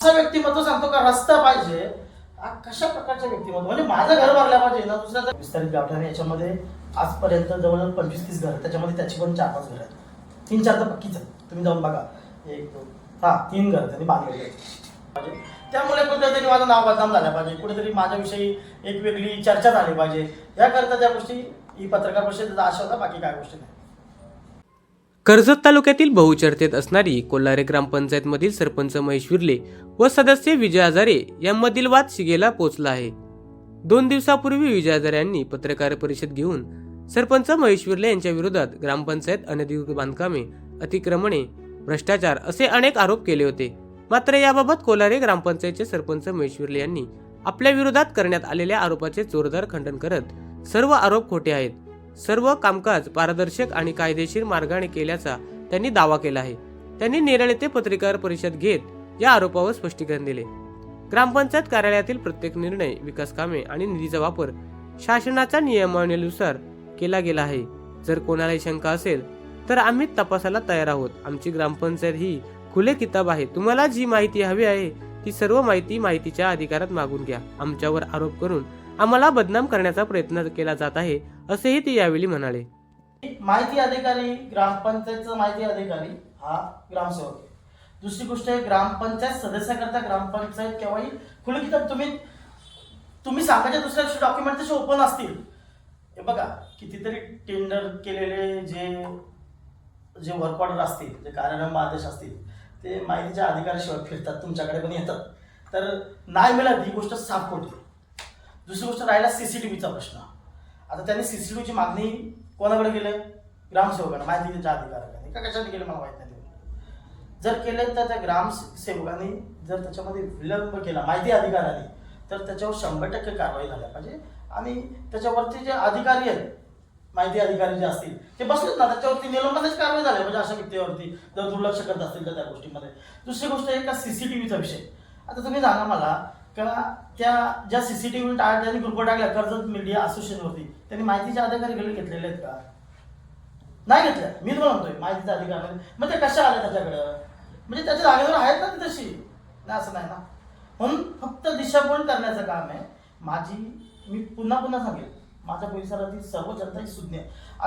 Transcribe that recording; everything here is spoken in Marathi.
असं व्यक्तिमत्व सांगतो का? रस्ता पाहिजे. हा कशा प्रकारच्या व्यक्तिमत्व? म्हणजे माझं घर भरल्या पाहिजे ना दुसऱ्याचं विस्तारित गावठाण याच्यामध्ये आजपर्यंत जवळजवळ पंचवीस तीस घर त्याच्यामध्ये त्याची पण चार पाच घर आहेत. तीन चार तर पक्कीच आहेत. तुम्ही जाऊन बघा. एक दोन हा तीन घर त्यांनी बांधलेले पाहिजे. त्यामुळे कुठेतरी माझं नाव बदनाम झालं पाहिजे. कुठेतरी माझ्याविषयी एक वेगळी चर्चा झाली पाहिजे. याकरता त्या गोष्टी ही पत्रकार परिषदेचा आशा होता बाकी काय गोष्टी नाही. कर्जत तालुक्यातील बहुचर्चेत असणारी कोल्हारे ग्रामपंचायतमधील सरपंच महेश विर्ले व सदस्य विजय हजारे यांमधील वाद शिगेला पोचला आहे. दोन दिवसापूर्वी विजय हजारे यांनी पत्रकार परिषद घेऊन सरपंच महेश विर्ले यांच्या विरोधात ग्रामपंचायत अनधिकृत बांधकामे अतिक्रमणे भ्रष्टाचार असे अनेक आरोप केले होते. मात्र याबाबत कोल्हारे ग्रामपंचायतचे सरपंच महेश विर्ले यांनी आपल्या विरोधात करण्यात आलेल्या आरोपाचे जोरदार खंडन करत सर्व आरोप खोटे आहेत. सर्व कामकाज पारदर्शक आणि कायदेशीर मार्गाने केल्याचा त्यांनी दावा केला आहे. त्यांनी नेरळ येथे पत्रकार परिषद घेत या आरोपावर स्पष्टीकरण दिले. ग्रामपंचायत कार्यालयातील प्रत्येक निर्णय विकास कामे आणि निधीचा वापर शासनाच्या नियमावलीनुसार केला गेला आहे. जर कोणालाही शंका असेल तर आम्ही तपासाला तयार आहोत. आमची ग्रामपंचायत ही खुले किताब आहे. तुम्हाला जी माहिती हवी आहे ती सर्व माहिती माहितीच्या अधिकारात मागून घ्या. आमच्यावर आरोप करून आम्हाला बदनाम करण्याचा प्रयत्न केला जात आहे असेही ते यावेळी म्हणाले. माहिती अधिकारी ग्रामपंचायतचा माहिती अधिकारी हा ग्रामसेवक. आहे दुसरी गोष्ट आहे ग्रामपंचायत सदस्याकरता ग्रामपंचायत केव्हाही खुली किताब तुम्ही तुम्ही सांगायच्या दुसऱ्या दिवशी डॉक्युमेंट तसे ओपन असतील. हे बघा कितीतरी टेंडर केलेले जे जे वर्क ऑर्डर असतील जे कार्यालय आदेश असतील ते माहितीच्या अधिकाराशिवाय फिरतात तुमच्याकडे पण येतात. तर नाही मिळत ही गोष्ट साफ खोटी दुसरी गोष्ट राहिला सीसीटीव्हीचा प्रश्न. आता त्यांनी सीसीटीव्हीची मागणी कोणाकडे केलं? ग्रामसेवकांना. माहितीच्या अधिकाऱ्यांनी. का कशाने केलं? मला माहीत नाही जर केलं तर त्या ग्रामसेवकांनी जर त्याच्यामध्ये विलंब केला माहिती अधिकाऱ्यांनी तर त्याच्यावर शंभर टक्के कारवाई झाल्या पाहिजे. आणि त्याच्यावरती जे अधिकारी आहेत माहिती अधिकारी जे असतील ते बसलेत ना. त्याच्यावरती निलंबनच कारवाई झाली म्हणजे अशा व्यक्तीवरती. जर दुर्लक्ष करत असतील तर त्या गोष्टीमध्ये? दुसरी गोष्ट आहे का सीसीटीव्हीचा विषय? आता तुम्ही सांगा मला का त्या ज्या सीसीटीव्ही टाळ त्यांनी ग्रुपवर टाकल्या कर्जत मीडिया असोसिएशनवरती. त्यांनी माहितीच्या अधिकारी घेतलेले आहेत का? नाही घेतल्या मी तुम्हाला म्हणतोय माहितीचा अधिकार मग ते कशा आल्या त्याच्याकडं? म्हणजे त्याच्या जागेवर आहेत ना ती तशी नाही असं नाही ना. म्हणून फक्त दिशाभूल करण्याचं काम आहे. माझी मी पुन्हा पुन्हा सांगेल. माझ्या परिसरातील सर्व जनता ही सुज्ञ